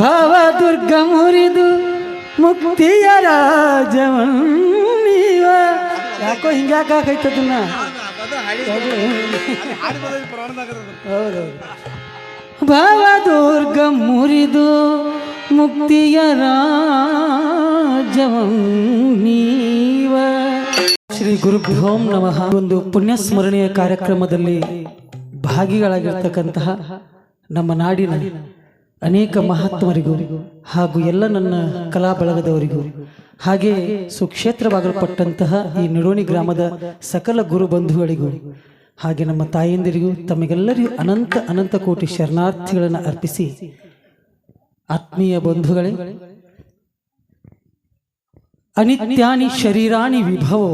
ಭಾವ ದುರ್ಗ ಮುರಿದು ಮುಕ್ತಿಯ ರಾಜವನ್ನೀವ. ಯಾಕೋ ಹಿಂಗ್ಯಾಕಾಕೈತದನ್ನ ಹೌದೌದು. ಭಾವ ದುರ್ಗ ಮುರಿದು ಮುಕ್ತಿಯ ರಾಜವನ್ನೀವ. ಶ್ರೀ ಗುರುಭ್ಯೋಂ ನಮಃ. ಒಂದು ಪುಣ್ಯ ಸ್ಮರಣೆಯ ಕಾರ್ಯಕ್ರಮದಲ್ಲಿ ಭಾಗಿಗಳಾಗಿರ್ತಕ್ಕಂತಹ ನಮ್ಮ ನಾಡಿನ ಅನೇಕ ಮಹಾತ್ಮರಿಗೂ ಹಾಗೂ ಎಲ್ಲ ನನ್ನ ಕಲಾ ಬಳಗದವರಿಗೂ, ಹಾಗೆ ಸುಕ್ಷೇತ್ರವಾಗಲ್ಪಟ್ಟಂತಹ ಈ ನಿಡೋಣಿ ಗ್ರಾಮದ ಸಕಲ ಗುರು ಬಂಧುಗಳಿಗೂ, ಹಾಗೆ ನಮ್ಮ ತಾಯಂದಿರಿಗೂ ತಮಗೆಲ್ಲರಿಗೂ ಅನಂತ ಅನಂತ ಕೋಟಿ ಶರಣಾರ್ಥಿಗಳನ್ನು ಅರ್ಪಿಸಿ, ಆತ್ಮೀಯ ಬಂಧುಗಳೇ, ಅನಿತ್ಯಾನಿ ಶರೀರಾಣಿ ವಿಭವೋ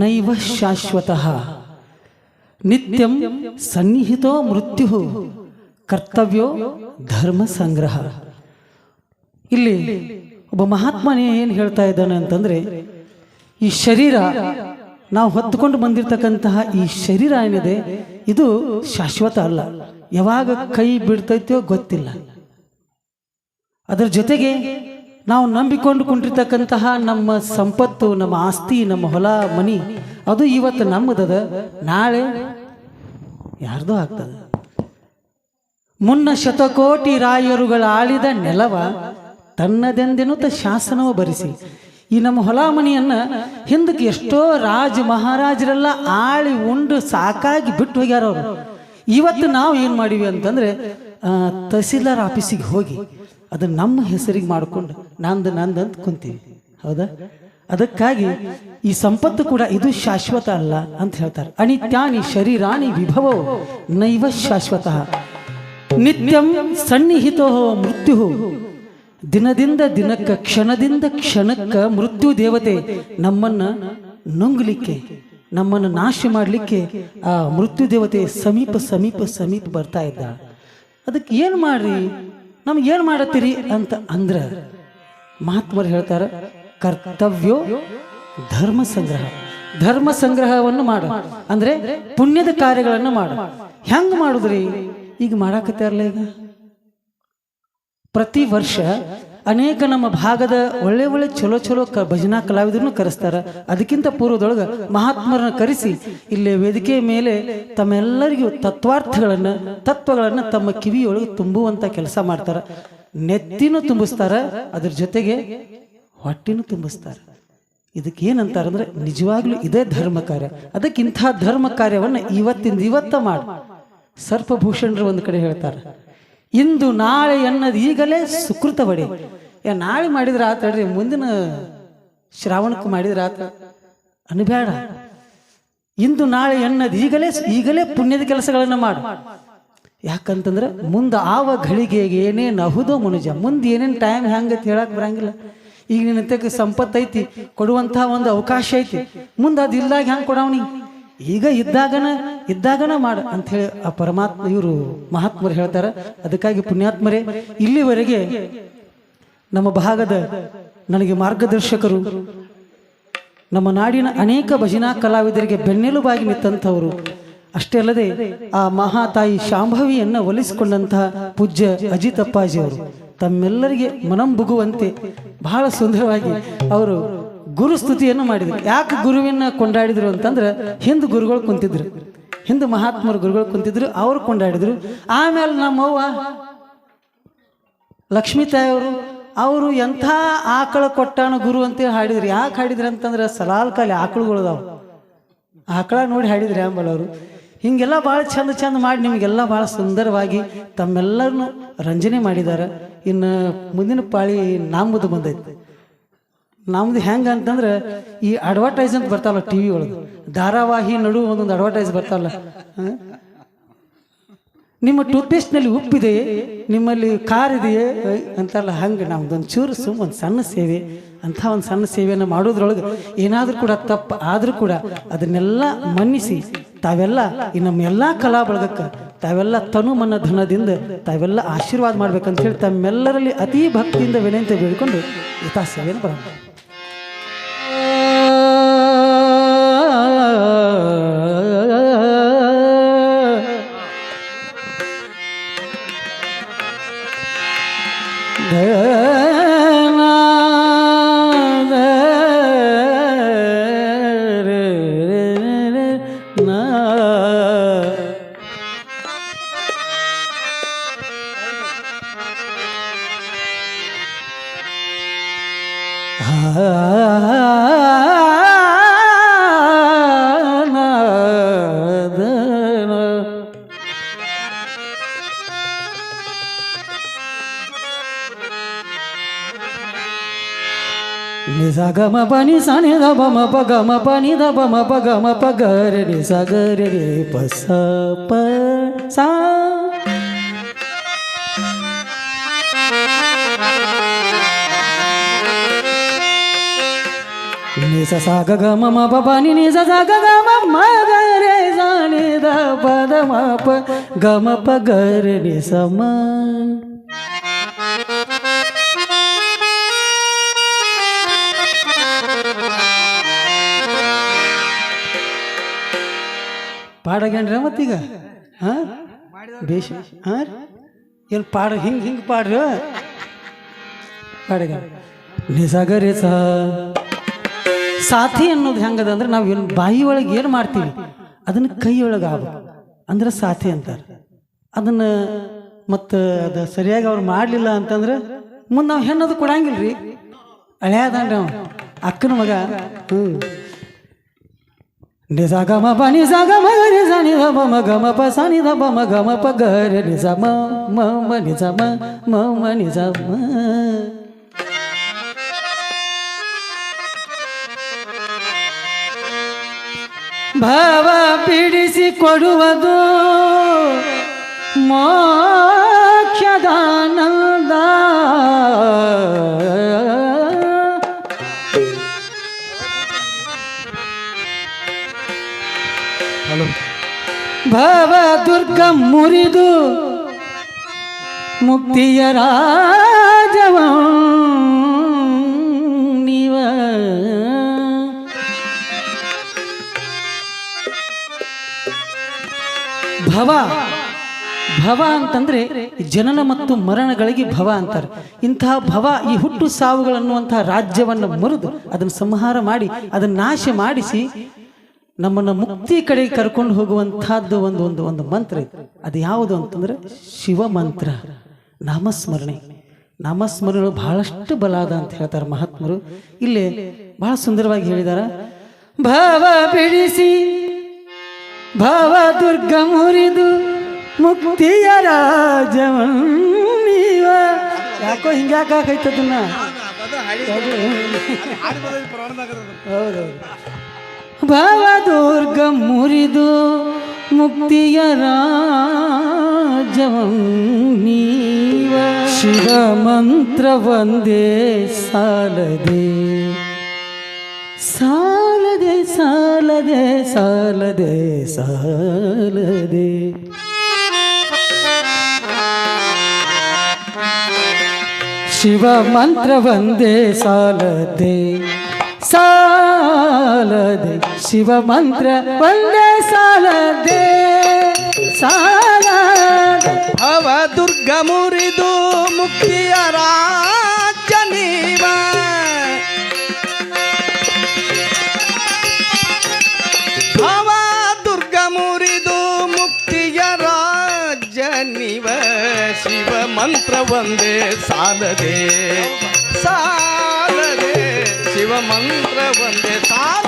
ನೈವ ಶಾಶ್ವತಃ, ನಿತ್ಯಂ ಸನ್ನಿಹಿತೋ ಮೃತ್ಯು ಕರ್ತವ್ಯೋ ಧರ್ಮ ಸಂಗ್ರಹ. ಇಲ್ಲಿ ಒಬ್ಬ ಮಹಾತ್ಮನೇ ಏನು ಹೇಳ್ತಾ ಇದ್ದಾನೆ ಅಂತಂದ್ರೆ, ಈ ಶರೀರ, ನಾವು ಹೊತ್ತುಕೊಂಡು ಬಂದಿರತಕ್ಕಂತಹ ಈ ಶರೀರ ಏನಿದೆ, ಇದು ಶಾಶ್ವತ ಅಲ್ಲ. ಯಾವಾಗ ಕೈ ಬಿಡ್ತೈತೋ ಗೊತ್ತಿಲ್ಲ. ಅದರ ಜೊತೆಗೆ ನಾವು ನಂಬಿಕೊಂಡು ಕುಂಟಿರ್ತಕ್ಕಂತಹ ನಮ್ಮ ಸಂಪತ್ತು, ನಮ್ಮ ಆಸ್ತಿ, ನಮ್ಮ ಹೊಲ, ಮನಿ, ಅದು ಇವತ್ತು ನಮ್ಮದದ, ನಾಳೆ ಯಾರ್ದೋ ಆಗ್ತದೆ. ಮುನ್ನ ಶತಕೋಟಿ ರಾಯರುಗಳ ಆಳಿದ ನೆಲವ ತನ್ನದೆಂದೆನುತ ಶಾಸನವ ಬರಿಸಿ. ಈ ನಮ್ಮ ಹೊಲ ಹಿಂದಕ್ಕೆ ಎಷ್ಟೋ ರಾಜ ಮಹಾರಾಜರೆಲ್ಲ ಆಳಿ ಉಂಡು ಸಾಕಾಗಿ ಬಿಟ್ಟು ಹೋಗ್ಯಾರ ಅವರು. ಇವತ್ತು ನಾವು ಏನು ಮಾಡಿವಿ ಅಂತಂದ್ರೆ ತಹಸೀಲ್ದಾರ್ ಆಫೀಸಿಗೆ ಹೋಗಿ ಅದು ನಮ್ಮ ಹೆಸರಿಗೆ ಮಾಡಿಕೊಂಡು ನಂದು ನಂದು ಅಂತ ಕುಂತೀವಿ. ಹೌದಾ? ಅದಕ್ಕಾಗಿ ಈ ಸಂಪತ್ತು ಕೂಡ ಇದು ಶಾಶ್ವತ ಅಲ್ಲ ಅಂತ ಹೇಳ್ತಾರೆ. ಅನಿತ್ಯಾನಿ ಶರೀರಾಣಿ ವಿಭವೋ ನೈವ ಶಾಶ್ವತ. ನಿತ್ಯಂ ಸನ್ನಿಹಿತೋ ಮೃತ್ಯು ದಿನದಿಂದ ದಿನಕ್ಕ, ಕ್ಷಣದಿಂದ ಕ್ಷಣಕ್ಕ ಮೃತ್ಯು ದೇವತೆ ನಮ್ಮನ್ನ ನುಂಗ್ಲಿಕ್ಕೆ, ನಮ್ಮನ್ನು ನಾಶ ಮಾಡಲಿಕ್ಕೆ ಆ ಮೃತ್ಯು ದೇವತೆ ಸಮೀಪ ಸಮೀಪ ಸಮೀಪ ಬರ್ತಾ ಇದ್ದ. ಅದಕ್ಕೆ ಏನು ಮಾಡ್ರಿ? ನಮ್ಗೆ ಏನು ಮಾಡತ್ತೀರಿ ಅಂತ ಅಂದ್ರ ಮಹಾತ್ಮರು ಹೇಳ್ತಾರೆ, ಕರ್ತವ್ಯೋ ಧರ್ಮ ಸಂಗ್ರಹ. ಧರ್ಮ ಸಂಗ್ರಹವನ್ನು ಮಾಡು. ಅಂದ್ರೆ ಪುಣ್ಯದ ಕಾರ್ಯಗಳನ್ನು ಮಾಡು. ಹೆಂಗ್ ಮಾಡುದ್ರಿ? ಈಗ ಮಾಡಾಕತ್ತಾರಲ್ಲ ಈಗ? ಪ್ರತಿ ವರ್ಷ ಅನೇಕ ನಮ್ಮ ಭಾಗದ ಒಳ್ಳೆ ಒಳ್ಳೆ ಚಲೋ ಚಲೋ ಕ ಭಜನಾ ಕಲಾವಿದರನ್ನು ಕರೆಸ್ತಾರೆ. ಅದಕ್ಕಿಂತ ಪೂರ್ವದೊಳಗೆ ಮಹಾತ್ಮರನ್ನ ಕರೆಸಿ ಇಲ್ಲಿ ವೇದಿಕೆ ಮೇಲೆ ತಮ್ಮೆಲ್ಲರಿಗೂ ತತ್ವಾರ್ಥಗಳನ್ನ, ತತ್ವಗಳನ್ನ ತಮ್ಮ ಕಿವಿಯೊಳಗೆ ತುಂಬುವಂತ ಕೆಲಸ ಮಾಡ್ತಾರ. ನೆತ್ತಿನೂ ತುಂಬಿಸ್ತಾರ, ಅದ್ರ ಜೊತೆಗೆ ಹೊಟ್ಟಿನೂ ತುಂಬಿಸ್ತಾರ. ಇದಕ್ಕೆ ಏನಂತಾರಂದ್ರೆ ನಿಜವಾಗ್ಲೂ ಇದೇ ಧರ್ಮ ಕಾರ್ಯ ಅದಕ್ಕಿಂತಹ ಧರ್ಮ ಕಾರ್ಯವನ್ನ ಇವತ್ತಿಂದ ಇವತ್ತ ಮಾಡ. ಸರ್ಪಭೂಷಣರು ಒಂದು ಕಡೆ ಹೇಳ್ತಾರೆ, ಇಂದು ನಾಳೆ ಎನ್ನದು ಈಗಲೇ ಸುಕೃತ ಬಡಿ. ಏ, ನಾಳೆ ಮಾಡಿದ್ರೆ ಆತ ಹೇಳ್ರಿ, ಮುಂದಿನ ಶ್ರಾವಣಕ್ಕೆ ಮಾಡಿದ್ರೆ ಆತ ಅನ್ಬೇಡ ಇಂದು ನಾಳೆ ಎನ್ನದು ಈಗಲೇ ಈಗಲೇ ಪುಣ್ಯದ ಕೆಲಸಗಳನ್ನು ಮಾಡು. ಯಾಕಂತಂದ್ರೆ ಮುಂದೆ ಆವ ಘಳಿಗೆ ಏನೇನು ಅಹುದೋ ಮನುಜ, ಮುಂದೆ ಏನೇನು ಟೈಮ್ ಹೆಂಗತ್ ಹೇಳಕ್ ಬರಂಗಿಲ್ಲ. ಈಗ ನಿನ್ನ ಸಂಪತ್ತು ಐತಿ ಕೊಡುವಂತಹ ಒಂದು ಅವಕಾಶ ಐತಿ. ಮುಂದೆ ಅದು ಇಲ್ದಾಗ ಹೆಂಗೆ ಕೊಡವನಿ ಈಗ ಇದ್ದಾಗನ ಇದ್ದಾಗನ ಮಾಡ ಅಂತ ಹೇಳಿ ಆ ಪರಮಾತ್ಮ, ಇವರು ಮಹಾತ್ಮರು ಹೇಳ್ತಾರೆ. ಅದಕ್ಕಾಗಿ ಪುಣ್ಯಾತ್ಮರೇ, ಇಲ್ಲಿವರೆಗೆ ನಮ್ಮ ಭಾಗದ ನನಗೆ ಮಾರ್ಗದರ್ಶಕರು, ನಮ್ಮ ನಾಡಿನ ಅನೇಕ ಭಜನಾ ಕಲಾವಿದರಿಗೆ ಬೆನ್ನೆಲುಬಾಗಿ ನಿಂತಂಥವರು, ಅಷ್ಟೇ ಅಲ್ಲದೆ ಆ ಮಹಾತಾಯಿ ಶಾಂಭವಿಯನ್ನು ಒಲಿಸಿಕೊಂಡಂತಹ ಪೂಜ್ಯ ಅಜಿತ್ ಅಪ್ಪಾಜಿ ಅವರು ತಮ್ಮೆಲ್ಲರಿಗೆ ಮನಂಬುಗುವಂತೆ ಬಹಳ ಸುಂದರವಾಗಿ ಅವರು ಗುರು ಸ್ತುತಿಯನ್ನು ಮಾಡಿದ್ರು. ಯಾಕೆ ಗುರುವಿನ ಕೊಂಡಾಡಿದ್ರು ಅಂತಂದ್ರೆ ಹಿಂದೆ ಗುರುಗಳು ಕುಂತಿದ್ರು. ಹಿಂದೆ ಮಹಾತ್ಮರು ಗುರುಗಳು ಕುಂತಿದ್ರು, ಅವರು ಕೊಂಡಾಡಿದ್ರು. ಆಮೇಲೆ ನಮ್ಮವ್ವ ಲಕ್ಷ್ಮೀ ತಾಯಿಯವರು ಅವರು ಎಂಥ ಆಕಳ ಕೊಟ್ಟಾನ ಗುರು ಅಂತೇಳಿ ಹಾಡಿದ್ರು. ಯಾಕೆ ಹಾಡಿದ್ರು ಅಂತಂದ್ರೆ ಸಲಾಲ್ ಕಾಲಿ ಆಕಳುಗಳದಾವ ಆಕಳ ನೋಡಿ ಹಾಡಿದ್ರಿ ಆಂಬಲ್ ಅವರು. ಹಿಂಗೆಲ್ಲ ಭಾಳ ಚಂದ ಚಂದ ಮಾಡಿ ನಿಮಗೆಲ್ಲ ಭಾಳ ಸುಂದರವಾಗಿ ತಮ್ಮೆಲ್ಲರನ್ನು ರಂಜನೆ ಮಾಡಿದ್ದಾರೆ. ಇನ್ನು ಮುಂದಿನ ಪಾಳಿ ನಮ್ಮದು ಬಂದೈತೆ. ನಮ್ದು ಹೆಂಗೆ ಅಂತಂದ್ರೆ ಈ ಅಡ್ವರ್ಟೈಸ್ ಅಂತ ಬರ್ತಾವಲ್ಲ ಟಿ ವಿ ಒಳಗೆ. ಧಾರಾವಾಹಿ ನಡು ಒಂದೊಂದು ಅಡ್ವರ್ಟೈಸ್ ಬರ್ತಾವಲ್ಲ? ನಿಮ್ಮ ಟೂತ್ಪೇಸ್ಟ್ನಲ್ಲಿ ಉಪ್ಪಿದೆಯೇ ನಿಮ್ಮಲ್ಲಿ ಕಾರ್ ಇದೆಯೇ ಅಂತಲ್ಲ ಹಂಗೆ ನಮ್ದೊಂದು ಚೂರು ಸುಮ್ ಒಂದು ಸಣ್ಣ ಸೇವೆ, ಅಂಥ ಒಂದು ಸಣ್ಣ ಸೇವೆಯನ್ನು ಮಾಡೋದ್ರೊಳಗೆ ಏನಾದರೂ ಕೂಡ ತಪ್ಪು ಆದರೂ ಕೂಡ ಅದನ್ನೆಲ್ಲ ಮನ್ನಿಸಿ, ತಾವೆಲ್ಲ ಈ ನಮ್ಮ ಎಲ್ಲ ಕಲಾ ಬಳಗಕ್ಕೆ, ತಾವೆಲ್ಲ ತನು ಮನ ಧನದಿಂದ ತಾವೆಲ್ಲ ಆಶೀರ್ವಾದ ಮಾಡ್ಬೇಕಂತ ಹೇಳಿ ತಮ್ಮೆಲ್ಲರಲ್ಲಿ ಅತಿ ಭಕ್ತಿಯಿಂದ ವಿನಂತಿ ಬೇಡಿಕೊಂಡು ಯಥಾ ಸೇವೆಯನ್ನು ಬರೋಣ Yeah. ಗಮ ಪನಿ ಸನಿ ದ ಬಮ ಪ ಗಮ ಪನಿ ದ ಬಮ ಪ ಗಮ ಪ ಗರೆ ನಿ ಸ ಗರೆ ರಿ ಪ ಸ ಪ ಸಾ ನಿ ಸ ಸ ಗ ಗ ಮ ಮ ಪ ಪ ನಿ ನಿ ಸ ಸ ಗ ಗ ಮ ಮ ಗ re ಸ ಪಾಡಗೇನ್ರ ಮತ್ತೀಗ ಹಾ? ಬೇಷ? ಹಾ ಏನು ಪಾಡ, ಹಿಂಗೆ ಹಿಂಗೆ ಪಾಡ್ರಿ ಪಾಡಗ ಸಾ. ಸಾಥಿ ಅನ್ನೋದು ಹೆಂಗದ ಅಂದ್ರೆ ನಾವು ಏನು ಬಾಯಿ ಒಳಗೆ ಏನು ಮಾಡ್ತೀವಿ, ಅದನ್ನು ಕೈ ಒಳಗೆ ಆಗ್ಬೇಕು. ಅಂದ್ರೆ ಸಾಥಿ ಅಂತಾರೆ. ಅದನ್ನು ಮತ್ತು ಅದು ಸರಿಯಾಗಿ ಅವ್ರು ಮಾಡಲಿಲ್ಲ ಅಂತಂದ್ರೆ ಮುಂದೆ ನಾವು ಹೆಣ್ಣದು ಕೊಡಂಗಿಲ್ಲ ರೀ ಹಳೆಯದಾನ್ರಿ ಅವ್ನು ಅಕ್ಕನ ಮಗ. ಹ್ಞೂ ನಿಜ ಗಮ ಪ ನಿಜ ಗಮ ಗ ನಿಜ ನಿ ದ ಮ ಮ ಗಮ ಪ ಸ ನಿ ದ ಪ ಮ ಗಮ ಪ ಗ ರೆ ನಿಜ ಮ ಮ ಮ ನಿಜ ಮ ಮ ಮ ನಿಜ ಮ ಭಾವ ಬಿಡಿಸಿ ಕೊಡುವುದು ಮೋಕ್ಷದಾನಂದ ಭವ ದುರ್ಗ ಮುರಿದು ಮುಕ್ತಿಯ ರಾಜವ ನೀವ. ಭವ ಭವ ಅಂತಂದ್ರೆ ಜನನ ಮತ್ತು ಮರಣಗಳಿಗೆ ಭವ ಅಂತಾರೆ. ಇಂತಹ ಭವ ಈ ಹುಟ್ಟು ಸಾವುಗಳನ್ನುವಂತಹ ರಾಜ್ಯವನ್ನು ಮುರಿದು, ಅದನ್ನು ಸಂಹಾರ ಮಾಡಿ, ಅದನ್ನು ನಾಶ ಮಾಡಿಸಿ ನಮ್ಮನ್ನು ಮುಕ್ತಿ ಕಡೆಗೆ ಕರ್ಕೊಂಡು ಹೋಗುವಂತಹದ್ದು ಒಂದು ಒಂದು ಒಂದು ಮಂತ್ರ ಇತ್ತು ಅದು ಯಾವುದು ಅಂತಂದ್ರೆ ಶಿವ ಮಂತ್ರ. ನಾಮಸ್ಮರಣೆ. ನಾಮಸ್ಮರಣೆ ಬಹಳಷ್ಟು ಬಲ ಅದ ಅಂತ ಹೇಳ್ತಾರೆ ಮಹಾತ್ಮರು. ಇಲ್ಲಿ ಬಹಳ ಸುಂದರವಾಗಿ ಹೇಳಿದಾರ ಭಾವ ಬಿಡಿಸಿ ಭಾವ ದುರ್ಗ ಮುರಿದು ಮುಕ್ತಿಯ ರಾಜವನ್ನೀವ. ಯಾಕೋ ಹಿಂಗ್ಯಾಕೈತದನ್ನ ಹೌದೌದು ಭವ ದುರ್ಗ ಮುರಿದು ಮುಕ್ತಿಯ ರಾಜವನ್ನೀವ ಶಿವ ಮಂತ್ರ ಒಂದೇ ಸಾಲದೆ ಸಾಲದೆ ಸಾಲದೆ ಸಾಲದೆ ಸಾಲದೆ ಶಿವ ಮಂತ್ರ ಒಂದೇ ಸಾಲದೆ ಸಾಲದೆ ಶಿವ ಮಂತ್ರ ಒಂದೇ ಸಾಲದೆ ಸಾಲದೆ ಭವ ದುರ್ಗ ಮುರಿದು ಮುಕ್ತಿಯ ರಾಜ ನೀವ ಭವ ದುರ್ಗ ಮುರಿದು ಮುಕ್ತಿಯ ರಾಜ ನೀವ ಶಿವ ಮಂತ್ರ ಒಂದೇ ಸಾಲದೆ ಸಾಲದೆ ಶಿವ ಮಂತ್ರ ಒಂದೇ ಸಾಲದೆ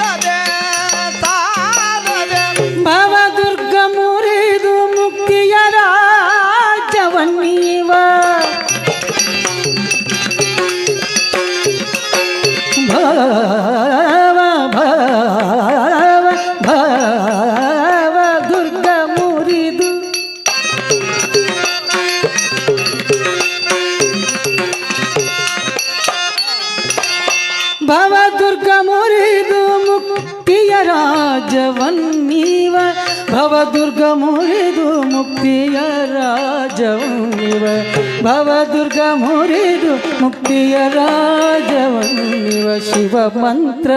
ಶಿವ ಮಂತ್ರ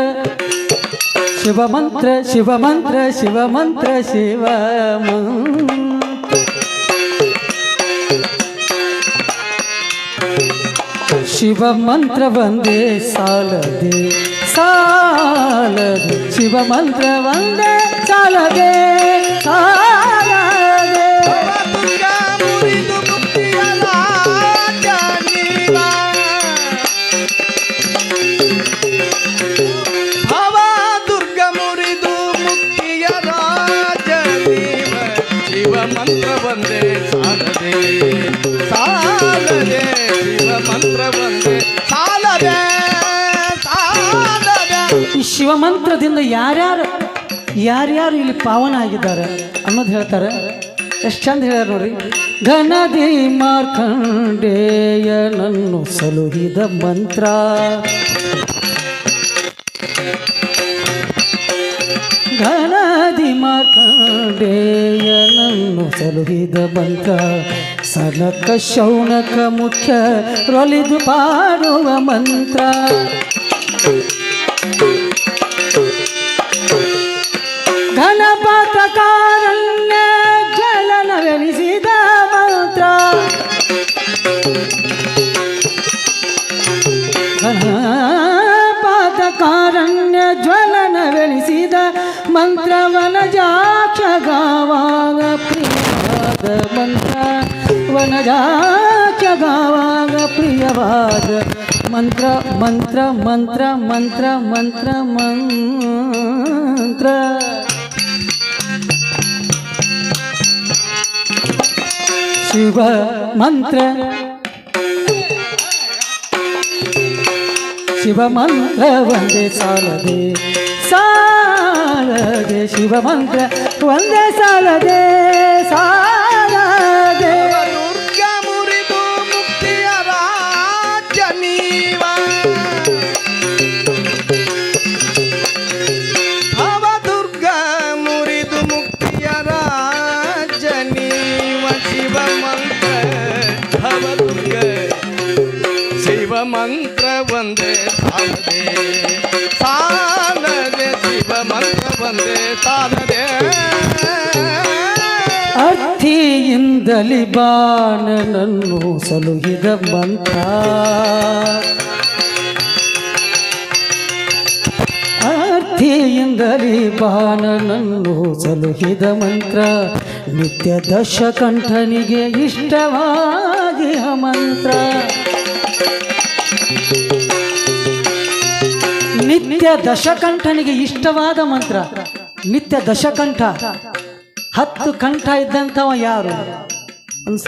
ಶಿವ ಮಂತ್ರ ಶಿವ ಮಂತ್ರ ಶಿವ ಮಂತ್ರ ಶಿವ ಮಂತ್ರ ಶಿವ ಮಂತ್ರ ಒಂದೇ ಸಾಲದೆ ಸಾಲದೆ ಶಿವ ಮಂತ್ರ ಒಂದೇ ಸಾಲದೆ ಸಾಲದೆ ಮಂತ್ರದಿಂದ ಯಾರ್ಯಾರು ಯಾರ್ಯಾರು ಇಲ್ಲಿ ಪಾವನ ಆಗಿದ್ದಾರೆ ಅನ್ನೋದು ಹೇಳ್ತಾರೆ. ಎಷ್ಟು ಚಂದ ಹೇಳ್ಯಾರ ನೋಡ್ರಿ. ಘನದಿ ಮಾರ್ಕಂಡೇಯನನ್ನು ಸಲುಹಿದ ಮಂತ್ರ. ಘನದಿ ಮಾರ್ಕಂಡೇಯನನ್ನು ಸಲುಹಿದ ಮಂತ್ರ. ಸನಕ ಶೌನಕ ಮುಖ್ಯ ರೊಲಿದು ಪಾಡುವ ಮಂತ್ರ. ವನಜಾಕ್ಷ ಗಾವಾಗ ಪ್ರಿಯವಾದ ಮಂತ್ರ ಮಂತ್ರ ಮಂತ್ರ ಮಂತ್ರ ಮಂತ್ರ ಮಂತ್ರ ಶಿವ ಮಂತ್ರ ಶಿವ ಮಂತ್ರ ಒಂದೇ ಸಾಲದೆ ಸಾಲದೆ ಶಿವ ಮಂತ್ರ ಒಂದೇ ಸಾಲದೆ ಸಾಲದೆ ಸಾಲದೆ ಅರ್ಥಿಯಿಂದಲಿ ಬಾಣನನ್ನು ಸಲುಹಿದ ಮಂತ್ರ. ಅರ್ಥಿಯಿಂದಲಿ ಬಾಣನನ್ನು ಸಲುಹಿದ ಮಂತ್ರ. ನಿತ್ಯ ದಶಕಂಠನಿಗೆ ಇಷ್ಟವಾಗಿ ಮಂತ್ರ. ನಿತ್ಯ ದಶಕಂಠನಿಗೆ ಇಷ್ಟವಾದ ಮಂತ್ರ. ನಿತ್ಯ ದಶಕಂಠ. ಹತ್ತು ಕಂಠ ಇದ್ದಂಥವ ಯಾರು? ಅನ್ಸ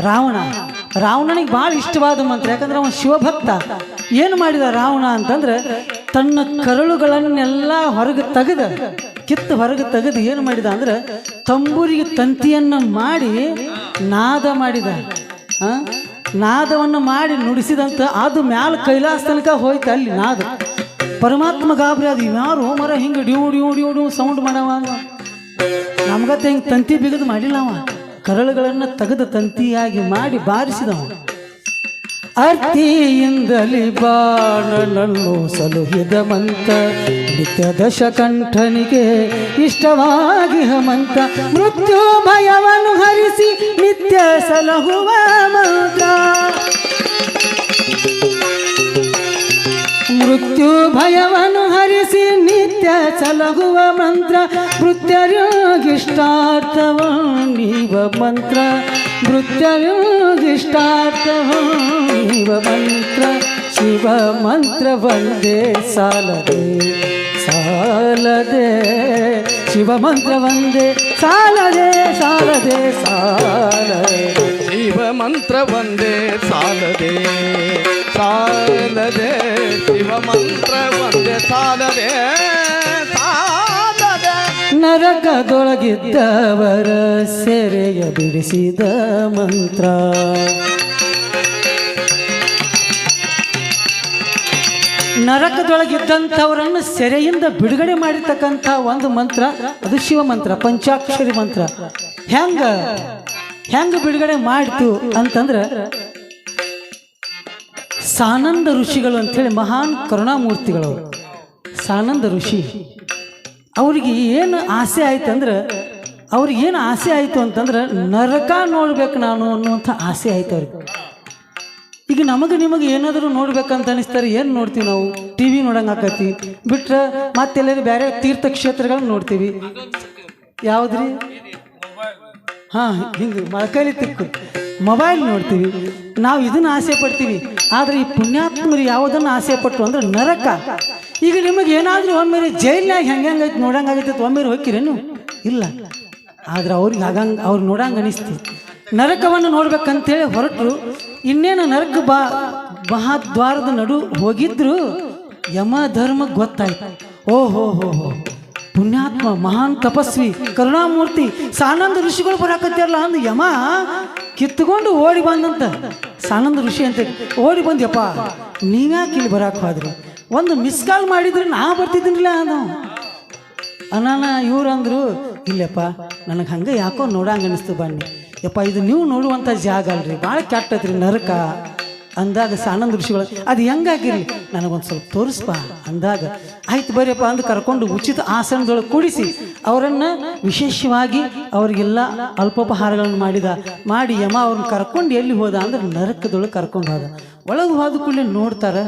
ರಾವಣ. ರಾವಣನಿಗೆ ಭಾಳ ಇಷ್ಟವಾದ ಮಂತ್ರ. ಯಾಕಂದ್ರೆ ಅವನ ಶಿವಭಕ್ತ. ಏನು ಮಾಡಿದ ರಾವಣ ಅಂತಂದ್ರೆ ತನ್ನ ಕರಳುಗಳನ್ನೆಲ್ಲ ಹೊರಗೆ ತೆಗೆದ, ಕಿತ್ತು ಹೊರಗೆ ತೆಗೆದು ಏನು ಮಾಡಿದ ಅಂದ್ರೆ ತಂಬೂರಿಗೆ ತಂತಿಯನ್ನು ಮಾಡಿ ನಾದ ಮಾಡಿದ. ನಾದವನ್ನು ಮಾಡಿ ನುಡಿಸಿದಂತ ಅದು ಮ್ಯಾಲ ಕೈಲಾಸ ತನಕ ಹೋಯ್ತು ಅಲ್ಲಿ ನಾದ. ಪರಮಾತ್ಮ ಗಾಬರಿ ಅದು. ಯಾರು ಮರ ಹಿಂಗೆ ಡ್ಯೂ ಡ್ಯೂ ಡ್ಯೂ ಡ್ಯೂ ಸೌಂಡ್ ಮಾಡವ. ನಮ್ಗತ್ತೆ ಹಿಂಗೆ ತಂತಿ ಬಿಗದು ಮಾಡಿಲ್ಲ ಅವ. ಕರಳುಗಳನ್ನು ತೆಗೆದು ತಂತಿಯಾಗಿ ಮಾಡಿ ಬಾರಿಸಿದವ. ಅರ್ತಿಯಿಂದಲಿ ಬಾಣನನ್ನು ಸಲುಹಿದ ಮಂತ ನಿತ್ಯ ದಶಕಂಠನಿಗೆ ಇಷ್ಟವಾಗಿ ಹಮಂತ ಮೃತ್ಯು ಭಯವನ್ನು ಹರಿಸಿ ನಿತ್ಯ ಸಲಹುವ ಮಂತ್ರ. ಮೃತ್ಯು ಭಯವನ್ನು ಹರಿಸಿ ನಿತ್ಯ ಸಲಗುವ ಮಂತ್ರ ಮೃತ್ಯರಿಗಿಷ್ಟಾರ್ಥವ ನೀವ ಮಂತ್ರ ಮೃತ್ಯರಿಗಿಷ್ಟಾರ್ಥವ ನೀವ ಮಂತ್ರ ಶಿವ ಮಂತ್ರ ಒಂದೇ ಸಾಲದೆ ಸಾಲದೆ ಶಿವ ಮಂತ್ರ ಒಂದೇ ಸಾಲದೆ ಸಾಲದೆ ಸಾಲದೆ ಶಿವ ಮಂತ್ರ ಒಂದೇ ಸಾಲದೆ ಸಾಲದೆ, ಶಿವ ಮಂತ್ರ ಒಂದೇ ಸಾಲದೆ ಸಾಲದೆ. ನರಕದೊಳಗಿದ್ದವರ ಸೆರೆಯ ಬಿಡಿಸಿದ ಮಂತ್ರ. ನರಕದೊಳಗಿದ್ದಂಥವರನ್ನು ಸೆರೆಯಿಂದ ಬಿಡುಗಡೆ ಮಾಡಿರ್ತಕ್ಕಂಥ ಒಂದು ಮಂತ್ರ, ಅದು ಶಿವ ಮಂತ್ರ, ಪಂಚಾಕ್ಷರಿ ಮಂತ್ರ. ಹೆಂಗ? ಹೆಂಗ ಬಿಡುಗಡೆ ಮಾಡ್ತು ಅಂತಂದ್ರೆ ಸಾನಂದ ಋಷಿಗಳು ಅಂಥೇಳಿ ಮಹಾನ್ ಕರುಣಾಮೂರ್ತಿಗಳು ಸಾನಂದ ಋಷಿ. ಅವ್ರಿಗೆ ಏನು ಆಸೆ ಆಯ್ತು ಅಂದ್ರೆ, ಅವ್ರಿಗೆ ಏನು ಆಸೆ ಆಯಿತು ಅಂತಂದ್ರೆ, ನರಕ ನೋಡ್ಬೇಕು ನಾನು ಅನ್ನುವಂಥ ಆಸೆ ಆಯ್ತು ಅವ್ರಿಗೆ. ಈಗ ನಮಗೆ ನಿಮಗೆ ಏನಾದರೂ ನೋಡ್ಬೇಕಂತ ಅನಿಸ್ತಾರೆ, ಏನು ನೋಡ್ತೀವಿ ನಾವು? ಟಿ ವಿ ನೋಡಂಗೆ ಆಕತಿ. ಬಿಟ್ರೆ ಮತ್ತೆಲ್ಲರೂ ಬೇರೆ ತೀರ್ಥಕ್ಷೇತ್ರಗಳನ್ನ ನೋಡ್ತೀವಿ. ಯಾವುದ್ರಿ? ಹಾಂ, ಹಿಂಗೆ ಮೊಳಕೈಲಿ ತಿಕ್ಕು. ಮೊಬೈಲ್ ನೋಡ್ತೀವಿ. ನಾವು ಇದನ್ನ ಆಸೆ ಪಡ್ತೀವಿ. ಆದರೆ ಈ ಪುಣ್ಯಾತ್ಮರು ಯಾವುದನ್ನು ಆಸೆ ಪಟ್ಟರು ಅಂದ್ರೆ ನರಕ. ಈಗ ನಿಮಗೆ ಏನಾದರೂ ಒಮ್ಮೆರೆ ಜೈಲ್ನಾಗ ಹೆಂಗೆ ಹೆಂಗೈತೆ ನೋಡಂಗಾಗೈತೆ ಒಮ್ಮೆರೆ ಹೋಗ್ತೀರೇನು? ಇಲ್ಲ. ಆದ್ರೆ ಅವ್ರಿಗೆ ಆಗಂಗೆ ಅವ್ರು ನೋಡಂಗೆ ಅನಿಸ್ತು. ನರಕವನ್ನು ನೋಡ್ಬೇಕಂತೇಳಿ ಹೊರಟರು. ಇನ್ನೇನು ನರಕ ಬಾ, ಮಹಾದ್ವಾರದ ನಡು ಹೋಗಿದ್ರು. ಯಮ ಧರ್ಮ ಗೊತ್ತಾಯ್ತು. ಓ ಹೋ ಹೋ ಹೋ. ಪುಣ್ಯಾತ್ಮ, ಮಹಾನ್ ತಪಸ್ವಿ, ಕರುಣಾಮೂರ್ತಿ, ಸಾನಂದ ಋಷಿಗಳು ಬರಾಕತ್ತಿರಲ್ಲ ಅಂದ ಯಮ, ಕಿತ್ತುಕೊಂಡು ಓಡಿ ಬಂದಂತ ಸಾನಂದ ಋಷಿ ಅಂತ ಓಡಿ ಬಂದ್ಯಪ್ಪ, ನೀವ್ಯಾಕೆ ಇಲ್ಲಿ ಬರಾಕ್ ಹೋದ್ರಿ? ಒಂದು ಮಿಸ್ ಕಾಲ್ ಮಾಡಿದ್ರೆ ನಾ ಬರ್ತಿದ್ದೀನಿಲ್ಲ ನಾವು ಅನಾನ ಇವ್ರು ಅಂದ್ರು, ಇಲ್ಲಪ್ಪ, ನನಗೆ ಹಂಗೆ ಯಾಕೋ ನೋಡಂಗೆ ಅನಿಸ್ತು ಬನ್ನಿ. ಯಪ್ಪ, ಇದು ನೀವು ನೋಡುವಂಥ ಜಾಗ ಅಲ್ರಿ ಭಾಳ ಕೆಟ್ಟದ್ರಿ, ನರಕ. ಅಂದಾಗ ಸಾನಂದ ಋಷಿಗಳು, ಅದು ಹೆಂಗಾಗಿರಿ ನನಗೊಂದು ಸ್ವಲ್ಪ ತೋರಿಸ್ಪ ಅಂದಾಗ, ಆಯ್ತು ಬರೀಪ್ಪ ಅಂದು ಕರ್ಕೊಂಡು ಉಚಿತ ಆಸನದೊಳಗೆ ಕೂಡಿಸಿ, ಅವರನ್ನು ವಿಶೇಷವಾಗಿ ಅವರಿಗೆಲ್ಲ ಅಲ್ಪೋಪಹಾರಗಳನ್ನು ಮಾಡಿದ, ಮಾಡಿ ಯಮ ಅವ್ರನ್ನ ಕರ್ಕೊಂಡು ಎಲ್ಲಿ ಹೋದ ಅಂದ್ರೆ ನರಕದೊಳಗೆ ಕರ್ಕೊಂಡು ಹೋದ. ಒಳಗೆ ಹೋದ ಕೂಡಲೇ ನೋಡ್ತಾರೆ,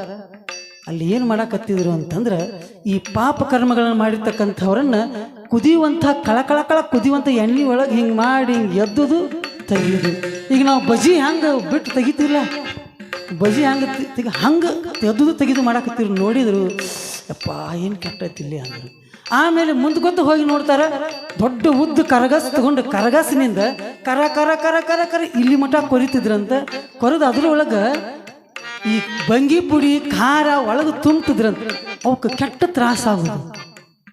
ಅಲ್ಲಿ ಏನು ಮಾಡಕತ್ತಿದ್ರು ಅಂತಂದ್ರೆ, ಈ ಪಾಪ ಕರ್ಮಗಳನ್ನು ಮಾಡಿರ್ತಕ್ಕಂಥವ್ರನ್ನ ಕುದಿಯುವಂಥ ಕಳಕಳಕಳ ಕುದಿಯುವಂಥ ಎಣ್ಣೆ ಒಳಗೆ ಹಿಂಗೆ ಮಾಡಿ ಹಿಂಗೆ ಎದ್ದುದು ತೆಗಿಯೋದು. ಈಗ ನಾವು ಬಜಿ ಹ್ಯಾಂಗ ಬಿಟ್ಟು ತೆಗಿತಿಲ್ಲ ಬಜಿ ಹಂಗೆ ತೆಗಿ ಹಂಗೆ ತೆದ್ದು ತೆಗೆದು ಮಾಡಕತ್ತಿರು ನೋಡಿದರು ಅಪ್ಪ ಏನು ಕೆಟ್ಟೈತಿ ಇಲ್ಲಿ ಅಂದರು. ಆಮೇಲೆ ಮುಂದ್ಕೊಂತ ಹೋಗಿ ನೋಡ್ತಾರೆ, ದೊಡ್ಡ ಉದ್ದ ಕರಗಸ್ ತಗೊಂಡು ಕರಗಸಿನಿಂದ ಕರ ಕರ ಕರ ಕರ ಕರ ಇಲ್ಲಿ ಮಠ ಕೊರಿತಿದ್ರಂತ, ಕೊರೆದು ಅದ್ರೊಳಗೆ ಈ ಬಂಗಿ ಪುಡಿ, ಖಾರ ಒಳಗೆ ತುಂಬ್ತಿದ್ರಂತ, ಅವಕ್ಕೆ ಕೆಟ್ಟ ತ್ರಾಸ ಆಗೋದು.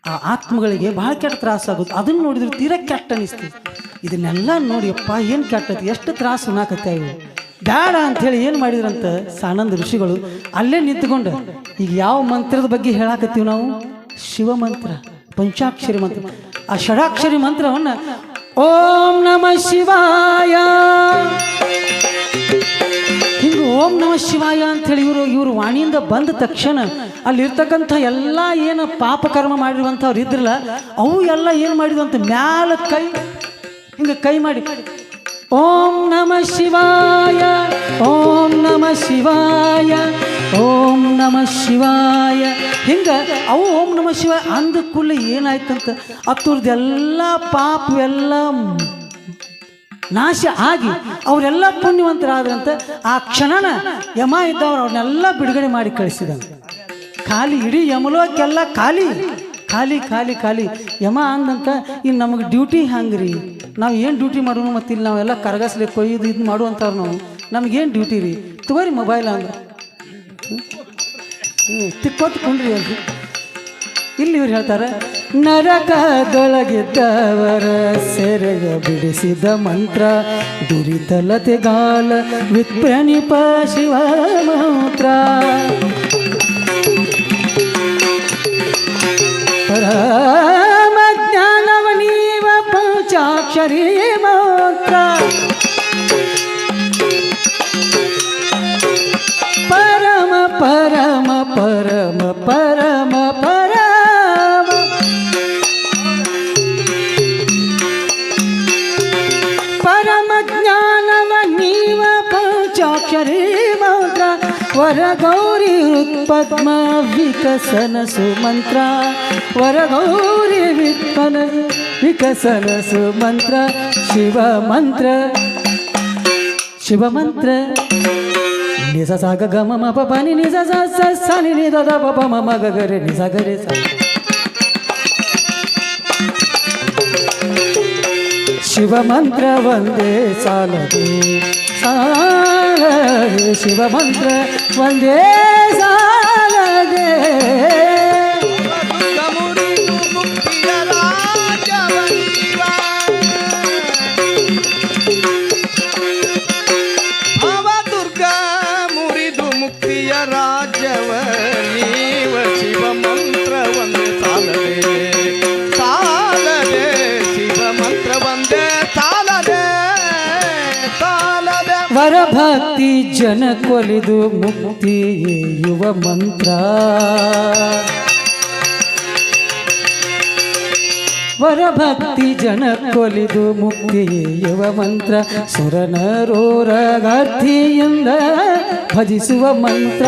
ಆ ಆತ್ಮಗಳಿಗೆ ಬಹಳ ಕೆಟ್ಟ ತ್ರಾಸ ಆಗುದು. ಅದನ್ನ ನೋಡಿದ್ರೆ ತೀರಾ ಕೆಟ್ಟ ಅನಿಸ್ತಿ. ಇದನ್ನೆಲ್ಲ ನೋಡಿ ಅಪ್ಪ ಏನು ಕೆಟ್ಟತಿ ಎಷ್ಟು ತ್ರಾಸ ಉಣ್ಣಾಕತ್ತ ಇವು ಬೇಡ ಅಂಥೇಳಿ ಏನು ಮಾಡಿದ್ರಂತ ಸಾನಂದ ಋಷಿಗಳು ಅಲ್ಲೇ ನಿಂತ್ಕೊಂಡು. ಈಗ ಯಾವ ಮಂತ್ರದ ಬಗ್ಗೆ ಹೇಳಾಕತ್ತೀವಿ ನಾವು? ಶಿವ ಮಂತ್ರ ಪಂಚಾಕ್ಷರಿ ಮಂತ್ರ. ಆ ಷಡಾಕ್ಷರಿ ಮಂತ್ರವನ್ನು ಓಂ ನಮ ಶಿವಾಯ. ಹಿಂಗೆ ಓಂ ನಮ ಶಿವಾಯ ಅಂತೇಳಿ ಇವರು ಇವರು ವಾಣಿಯಿಂದ ಬಂದ ತಕ್ಷಣ ಅಲ್ಲಿರ್ತಕ್ಕಂಥ ಎಲ್ಲ ಏನು ಪಾಪ ಕರ್ಮ ಮಾಡಿರುವಂಥವ್ರು ಇದ್ರಲ್ಲ, ಅವು ಎಲ್ಲ ಏನು ಮಾಡಿದ್ವು ಅಂತ ಮ್ಯಾಲ ಕೈ, ಹಿಂಗೆ ಕೈ ಮಾಡಿ ಓಂ ನಮ ಶಿವಾಯ, ಓಂ ನಮ ಶಿವಾಯ, ಓಂ ನಮ ಶಿವಾಯ. ಹಿಂಗೆ ಅವು ಓಂ ನಮ ಶಿವಾಯ ಅಂದ ಕೂಡಲೇ ಏನಾಯ್ತಂತ, ಅತ್ತುರ್ದೆಲ್ಲ ಪಾಪ ಎಲ್ಲ ನಾಶ ಆಗಿ ಅವರೆಲ್ಲ ಪುಣ್ಯವಂತರಾದ್ರಂತ ಆ ಕ್ಷಣನ ಯಮ ಇದ್ದವ್ರು ಅವ್ರನ್ನೆಲ್ಲ ಬಿಡುಗಡೆ ಮಾಡಿ ಕಳಿಸಿದ ಖಾಲಿ ಇಡೀ ಯಮಲೋಕೆಲ್ಲ ಖಾಲಿ ಖಾಲಿ ಖಾಲಿ ಖಾಲಿ. ಯಮ ಅಂದಂತ ಇನ್ನು ನಮಗೆ ಡ್ಯೂಟಿ ಹಂಗ್ರಿ. ನಾವು ಏನು ಡ್ಯೂಟಿ ಮಾಡೋನು ಮತ್ತು ಇಲ್ಲಿ ನಾವೆಲ್ಲ ಕರಗಸ್ಲಿ, ಕೊಯ್ದು ಇದು ಮಾಡುವಂಥವ್ರು ನಾವು. ನಮಗೇನು ಡ್ಯೂಟಿ ರೀ? ತಗೋರಿ ಮೊಬೈಲ್ ಅಂದ್ರೆ. ತಿಕ್ಕೋತ್ ಕುಂಡ್ರಿ ಇಲ್ಲಿ ಇವ್ರು ಹೇಳ್ತಾರೆ, ನರಕದೊಳಗಿದ್ದವರ ಸೆರೆಯ ಬಿಡಿಸಿದ ಮಂತ್ರ ದುರಿತಲತೆಗಾಲ ವಿಪ್ರಣಿಪ ಶಿವ ಮಂತ್ರ. ನೀವ ಪಂಚಾಕ್ಷರಿ ಮಂತ್ರ ಪರಮ ಪರಮ ಪರಮ ಪರಮ ಪರಮ ವರ ಗೌರಿ ಹೃತ್ಪದ್ಮ ವಿಕಸನ ಸುಮಂತ್ರ ವರ ಗೌರಿ ವಿತ್ಪನ ವಿಕಸನ ಸುಮಂತ್ರ ಶಿವ ಮಂತ್ರ ಶಿವ ಮಂತ್ರ ನಿಜ ಸಾಗ ಗ ಮ ಮ ಪ ಪ ನಿ ನಿಜ ಸ ಸ ಸ ನಿ ನಿ ದ ದ ಪ ಪ ಮ ಮ ವರಭಕ್ತಿ ಜನ ಕೊಲಿದು ಮುಕ್ತಿ ಯುವ ಮಂತ್ರ. ವರಭಕ್ತಿ ಜನ ಕೊಲಿದು ಮುಕ್ತಿ ಯುವ ಮಂತ್ರ. ಸುರನರೋರಗಾರ್ಥಿಯಿಂದ ಭಜಿಸುವ ಮಂತ್ರ.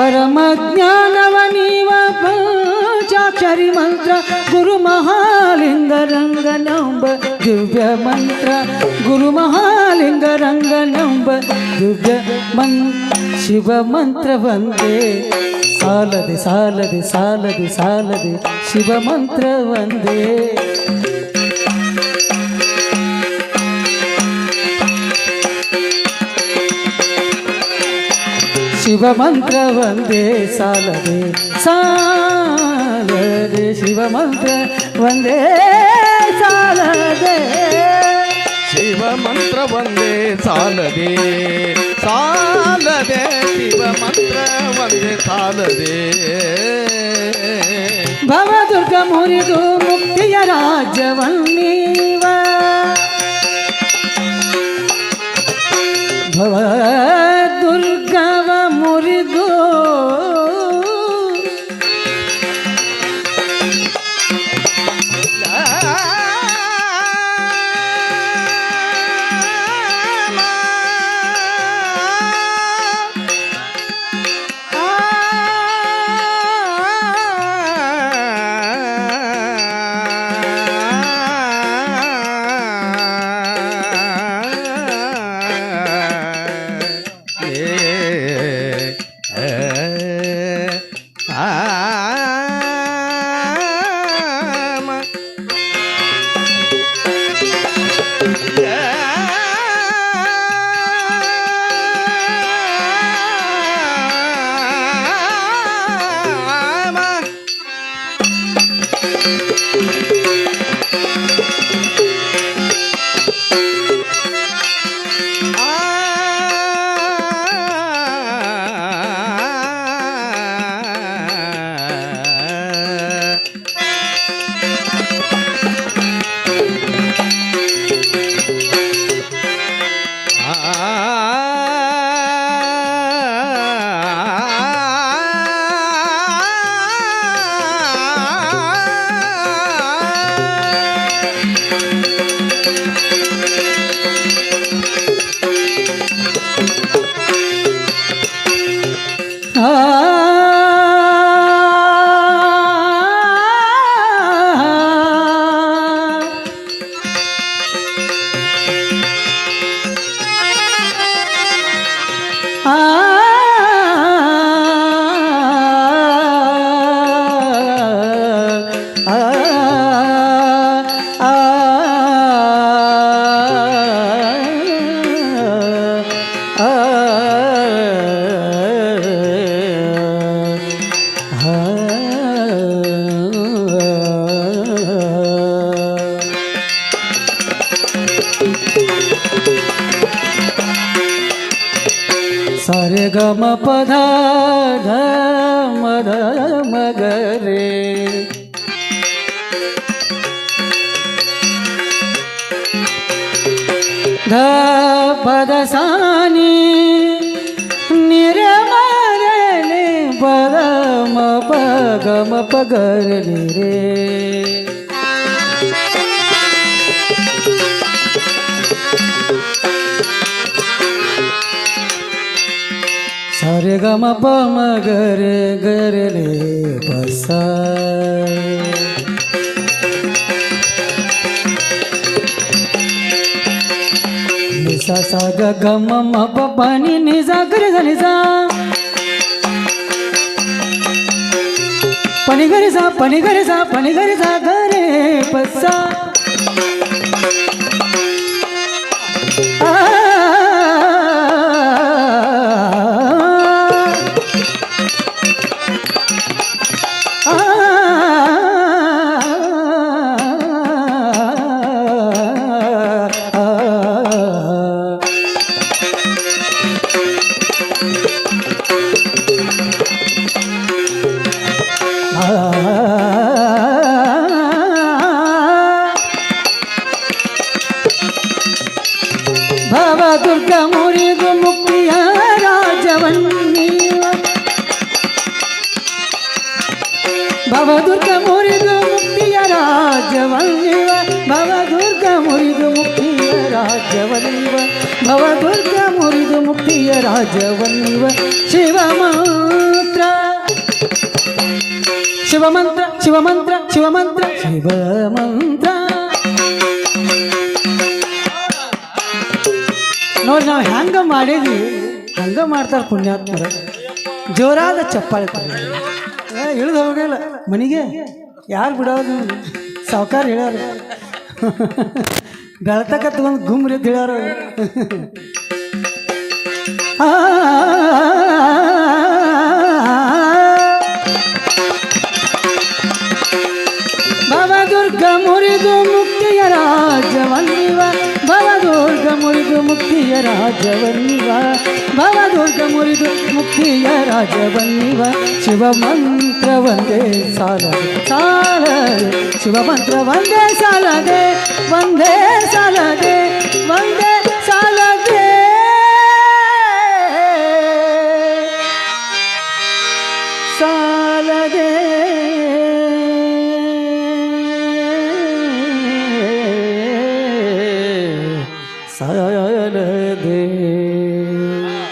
ಪರಮ ಜ್ಞಾನವ ನೀವ ಪಂಚಾಕ್ಷರಿ ಮಂತ್ರ ಗುರು ಮಹಾಲಿಂಗ ರಂಗನಂಬ ದಿವ್ಯ ಮಂತ್ರ ಗುರು ಮಹಾಲಿಂಗ ರಂಗನಂಬ ದಿವ್ಯ ಮನ್ ಶಿವ ಮಂತ್ರ ಒಂದೇ ಸಾಲದೆ ಸಾಲದೆ ಸಾಲದೆ ಸಾಲದೆ ಶಿವ ಮಂತ್ರ ಒಂದೇ ಶಿವ ಮಂತ್ರ ಒಂದೇ ಸಾಲದೆ ಸಾಲದೆ ಶಿವ ಮಂತ್ರ ಒಂದೇ ಸಾಲದೆ ಶಿವ ಮಂತ್ರ ಒಂದೇ ಸಾಲದೆ ಸಾಲದೆ ಶಿವ ಮಂತ್ರ ಒಂದೇ ಸಾಲದೆ ಭವದುರ್ಗ ಮುರಿದು ಮುಕ್ತಿಯ ರಾಜ್ಯವನ್ನೀವ ಭವ ಗಮ ಪದ ಧ ಮದ ಮಗರೆ ಧ ಪದ ಸಾನಿ ನಿರಮರನೆ ಪದ ಮ ಪಗ ಮ ಪಗರಲಿ ರೇ ಸರೆ ಗಮ ಪ ಮ ಗರೆ ಗರೆ ಲೆ ಬಸ ನಿಸ ಸ ಗ ಗ ಮ ಮ ಪ ಪ ನಿ ನಿ ಸ ಗರೆ ಸ ನಿ ಸ ಪನಿ ಗರೆ ಸ ಪನಿ ಗರೆ ಸ ಪನಿ ಗರೆ ಸ ಗರೆ ಪಸ ಭವದುರ್ಗ ಮುರಿದು ಮುಕ್ತಿಯ ರಾಜ್ಯವನ್ನಿವ ಭವದುರ್ಗ ಮುರಿದು ಮುಕ್ತಿಯ ರಾಜ್ಯವನ್ನಿವ ಭವದುರ್ಗ ಮುರಿದು ಮುಕ್ತಿಯ ರಾಜ್ಯವನ್ನಿವ ಶಿವಮಂತ್ರ ಶಿವಮಂತ್ರ ಶಿವಮಂತ್ರ ಶಿವಮಂತ್ರ ಶಿವಮಂತ್ರ ನೋಡಿ, ನಾವು ಹೆಂಗ ಮಾಡಿದ್ವಿ. ಹಂಗ ಮಾಡ್ತಾರೆ ಪುಣ್ಯಾತ್ಮರ. ಜೋರಾದ ಚಪ್ಪಾಳೆ ಕೊಡಿ. ಏ, ಇಳಿದು ಹೋಗಿಲ್ಲ. ಮನೆಗೆ? ಯಾರು ಬಿಡೋದು? ಸಾವುಕಾರ ಹೇಳ್ಯಾರ. ಬೆಳ್ತಕ್ಕ ತಗೊಂಡು ಗುಮ್ರಿ ಅಂತ ಹೇಳ್ಯಾರ ದುರ್ಗಾ ಮುರಿದು ಮುಕ್ತಿಯ ರಾಜವನ್ನಿವ ಭವದುರ್ಗ ಮುರಿದು ಮುಕ್ತಿಯ ರಾಜವನ್ನಿವ ಭವದುರ್ಗ ಮುರಿದು ಮುಕ್ತಿಯ ರಾಜವನ್ನಿವ ಶಿವ ಮಂತ್ರ ಒಂದೇ ಸಾಲದೆ ಸಾಲದೆ ಶಿವ ಮಂತ್ರ ಒಂದೇ ಸಾಲದೆ ಒಂದೇ ಸಾಲದೆ ಒಂದೇ